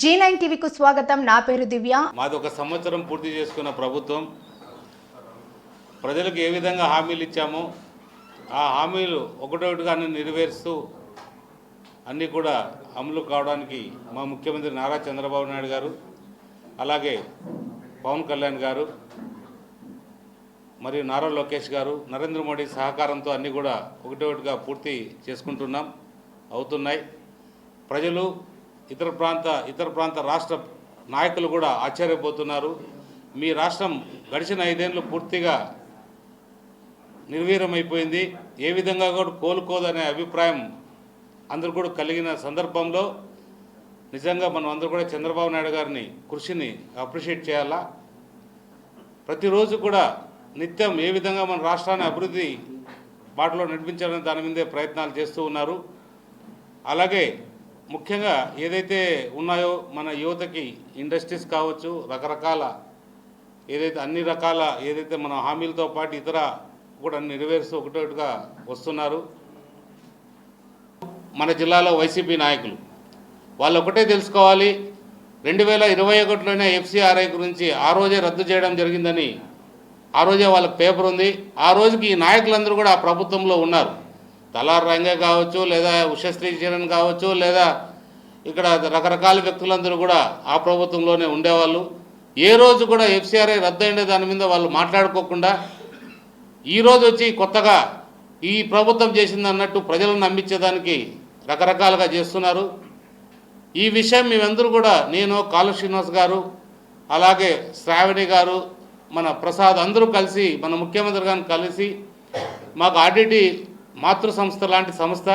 G nine టీవీకు స్వాగతం. నా పేరు దివ్య. మాది ఒక సంవత్సరం పూర్తి చేసుకున్న ప్రభుత్వం. ప్రజలకు ఏ విధంగా హామీలు ఇచ్చామో ఆ హామీలు ఒకటొకటిగా అన్ని నెరవేరుస్తూ అన్నీ కూడా అమలు కావడానికి మా ముఖ్యమంత్రి నారా చంద్రబాబు నాయుడు గారు అలాగే పవన్ కళ్యాణ్ గారు మరియు నారా లోకేష్ గారు నరేంద్ర మోడీ సహకారంతో అన్నీ కూడా ఒకటొకటిగా పూర్తి చేసుకుంటున్నాం అవుతున్నాయి. ప్రజలు ఇతర ప్రాంత ఇతర ప్రాంత రాష్ట్ర నాయకులు కూడా ఆశ్చర్యపోతున్నారు. మీ రాష్ట్రం గడిచిన ఐదేళ్ళు పూర్తిగా నిర్వీర్యమైపోయింది. ఏ విధంగా కూడా కోలుకోదనే అభిప్రాయం అందరూ కూడా కలిగిన సందర్భంలో నిజంగా మనం అందరూ కూడా చంద్రబాబు నాయుడు గారిని కృషిని అప్రిషియేట్ చేయాలా? ప్రతిరోజు కూడా నిత్యం ఏ విధంగా మన రాష్ట్రాన్ని అభివృద్ధి బాటలో నడిపించాలని దాని మీదే ప్రయత్నాలు చేస్తూ ఉన్నారు. అలాగే ముఖ్యంగా ఏదైతే ఉన్నాయో మన యువతకి ఇండస్ట్రీస్ కావచ్చు రకరకాల ఏదైతే అన్ని రకాల ఏదైతే మన హామీలతో పాటు ఇతర కూడా నెరవేరుస్తూ ఒకటొకటిగా వస్తున్నారు. మన జిల్లాలో వైసీపీ నాయకులు. వాళ్ళు ఒకటే తెలుసుకోవాలి రెండు వేల ఇరవై ఒకటిలోనే ఎఫ్సిఆర్ఐ గురించి ఆ రోజే రద్దు చేయడం జరిగిందని ఆ రోజే వాళ్ళకి పేపర్ ఉంది. ఆ రోజుకి ఈ నాయకులందరూ కూడా ఆ ప్రభుత్వంలో ఉన్నారు. దళార్ రంగే కావచ్చు లేదా ఉషశ్రీ చరణ్ కావచ్చు లేదా ఇక్కడ రకరకాల వ్యక్తులందరూ కూడా ఆ ప్రభుత్వంలోనే ఉండేవాళ్ళు. ఏ రోజు కూడా ఎఫ్సిఆర్ఐ రద్దు దాని మీద వాళ్ళు మాట్లాడుకోకుండా ఈ వచ్చి కొత్తగా ఈ ప్రభుత్వం చేసింది అన్నట్టు ప్రజలను నమ్మించేదానికి రకరకాలుగా చేస్తున్నారు. ఈ విషయం మేమందరూ కూడా నేను కాలు శ్రీనివాస్ గారు అలాగే శ్రావణి గారు మన ప్రసాద్ అందరూ కలిసి మన ముఖ్యమంత్రి గారిని కలిసి మాకు ఆర్డిటి మాతృ సంస్థ లాంటి సంస్థ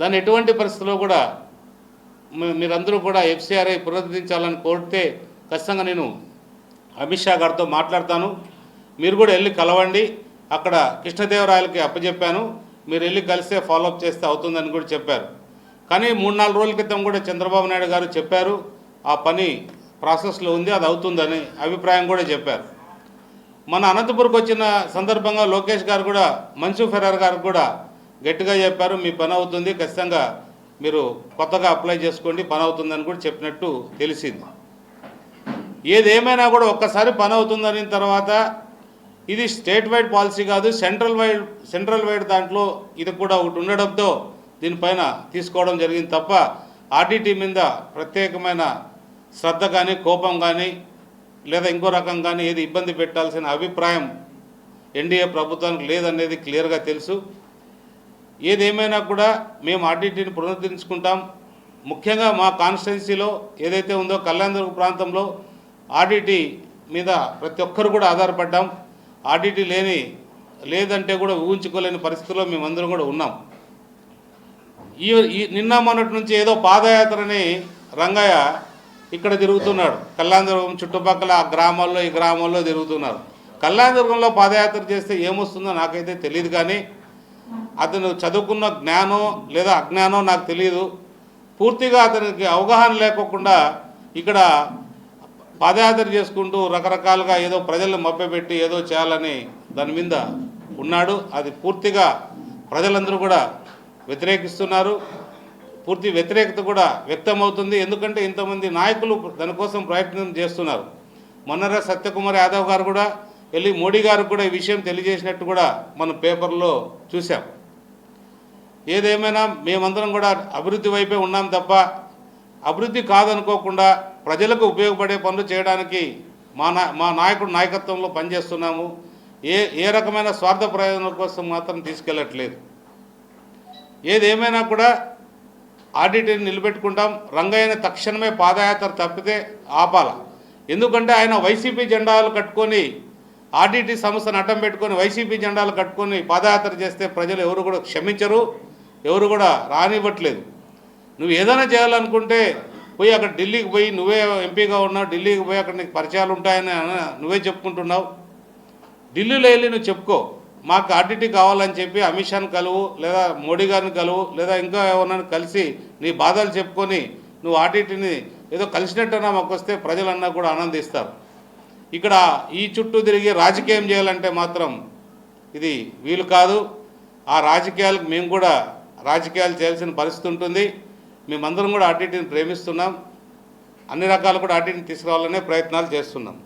దాన్ని ఎటువంటి పరిస్థితుల్లో కూడా మీరందరూ కూడా ఎఫ్సిఆర్ఐ పునరుద్ధరించాలని కోరితే ఖచ్చితంగా నేను అమిత్ షా గారితో మాట్లాడతాను. మీరు కూడా వెళ్ళి కలవండి. అక్కడ కృష్ణదేవరాయలకి అప్పచెప్పాను మీరు వెళ్ళి కలిస్తే ఫాలోఅప్ చేస్తే అవుతుందని కూడా చెప్పారు. కానీ మూడు నాలుగు రోజుల క్రితం కూడా చంద్రబాబు నాయుడు గారు చెప్పారు ఆ పని ప్రాసెస్లో ఉంది అది అవుతుందని అభిప్రాయం కూడా చెప్పారు. మన అనంతపురంకి వచ్చిన సందర్భంగా లోకేష్ గారు కూడా మన్సు ఫెరార్ గారు కూడా గట్టిగా చెప్పారు మీ పని అవుతుంది ఖచ్చితంగా మీరు కొత్తగా అప్లై చేసుకోండి పని అవుతుందని కూడా చెప్పినట్టు తెలిసింది. ఏదేమైనా కూడా ఒక్కసారి పని అవుతుందని తర్వాత ఇది స్టేట్ వైడ్ పాలసీ కాదు సెంట్రల్ వైడ్ సెంట్రల్ వైడ్ దాంట్లో ఇది కూడా ఒకటి ఉండడంతో దీనిపైన తీసుకోవడం జరిగింది తప్ప ఆర్డీటీ మీద ప్రత్యేకమైన శ్రద్ధ కానీ కోపం కానీ లేదా ఇంకో రకం కానీ ఏది ఇబ్బంది పెట్టాల్సిన అభిప్రాయం ఎన్డీఏ ప్రభుత్వానికి లేదనేది క్లియర్గా తెలుసు. ఏదేమైనా కూడా మేము ఆర్డిటిని పునరుద్ధరించుకుంటాం. ముఖ్యంగా మా కాన్స్టిట్యున్సీలో ఏదైతే ఉందో కళ్యాణదుర్గ ప్రాంతంలో ఆర్డిటి మీద ప్రతి ఒక్కరు కూడా ఆధారపడ్డాం. ఆర్డిటి లేని లేదంటే కూడా ఊహించుకోలేని పరిస్థితిలో మేమందరం కూడా ఉన్నాం. ఈ ఈ నిన్న మొన్నటి నుంచి ఏదో పాదయాత్రని రంగయ్య ఇక్కడ తిరుగుతున్నాడు. కళ్యాణదుర్గం చుట్టుపక్కల ఆ గ్రామాల్లో ఈ గ్రామాల్లో తిరుగుతున్నారు. కళ్యాణదుర్గంలో పాదయాత్ర చేస్తే ఏమొస్తుందో నాకైతే తెలియదు కానీ అతను చదువుకున్న జ్ఞానం లేదా అజ్ఞానం నాకు తెలియదు పూర్తిగా అతనికి అవగాహన లేకోకుండా ఇక్కడ పాదయాత్ర చేసుకుంటూ రకరకాలుగా ఏదో ప్రజలను మభ్యపెట్టి ఏదో చేయాలని దాని మీద ఉన్నాడు. అది పూర్తిగా ప్రజలందరూ కూడా వ్యతిరేకిస్తున్నారు. పూర్తి వ్యతిరేకత కూడా వ్యక్తమవుతుంది. ఎందుకంటే ఇంతమంది నాయకులు దానికోసం ప్రయత్నం చేస్తున్నారు. మొన్నరే సత్యకుమార్ యాదవ్ గారు కూడా వెళ్ళి మోడీ గారికి కూడా ఈ విషయం తెలియజేసినట్టు కూడా మనం పేపర్లో చూసాం ఏదేమైనా మేమందరం కూడా అభివృద్ధి వైపే ఉన్నాం తప్ప అభివృద్ధి కాదనుకోకుండా ప్రజలకు ఉపయోగపడే పనులు చేయడానికి మా నా మా నాయకుడు నాయకత్వంలో పనిచేస్తున్నాము. ఏ ఏ రకమైన స్వార్థ ప్రయోజనం కోసం మాత్రం తీసుకెళ్ళట్లేదు ఏదేమైనా కూడా ఆడిటర్ని నిలబెట్టుకుంటాం. రంగయ్యని తక్షణమే పాదయాత్ర తప్పితే ఆపాల. ఎందుకంటే ఆయన వైసీపీ జెండాలు కట్టుకొని ఆర్డిటి సంస్థను అడ్డం పెట్టుకొని వైసీపీ జెండాలు కట్టుకొని పాదయాత్ర చేస్తే ప్రజలు ఎవరు కూడా క్షమించరు. ఎవరు కూడా రానివ్వట్లేదు. నువ్వు ఏదైనా చేయాలనుకుంటే పోయి అక్కడ ఢిల్లీకి పోయి నువ్వే ఎంపీగా ఉన్నావు ఢిల్లీకి పోయి అక్కడ నీకు పరిచయాలు ఉంటాయని నువ్వే చెప్పుకుంటున్నావు. ఢిల్లీలో వెళ్ళి నువ్వు చెప్పుకో. మాకు ఆర్టీటీ కావాలని చెప్పి అమిత్ షాని కలువు లేదా మోడీ గారిని కలువు లేదా ఇంకా ఎవరినైనా కలిసి నీ బాధలు చెప్పుకొని నువ్వు ఆర్టీటీని ఏదో కలిసినట్టన్నా మాకు వస్తే ప్రజలన్నా కూడా ఆనందిస్తారు. ఇక్కడ ఈ చుట్టూ తిరిగి రాజకీయం చేయాలంటే మాత్రం ఇది వీలు కాదు. ఆ రాజకీయాలకు మేము కూడా రాజకీయాలు చేయాల్సిన పరిస్థితి ఉంటుంది. మేమందరం కూడా అటు ఇటుని ప్రేమిస్తున్నాం. అన్ని రకాలు కూడా అటు ఇటుని తీసుకురావాలనే ప్రయత్నాలు చేస్తున్నాం.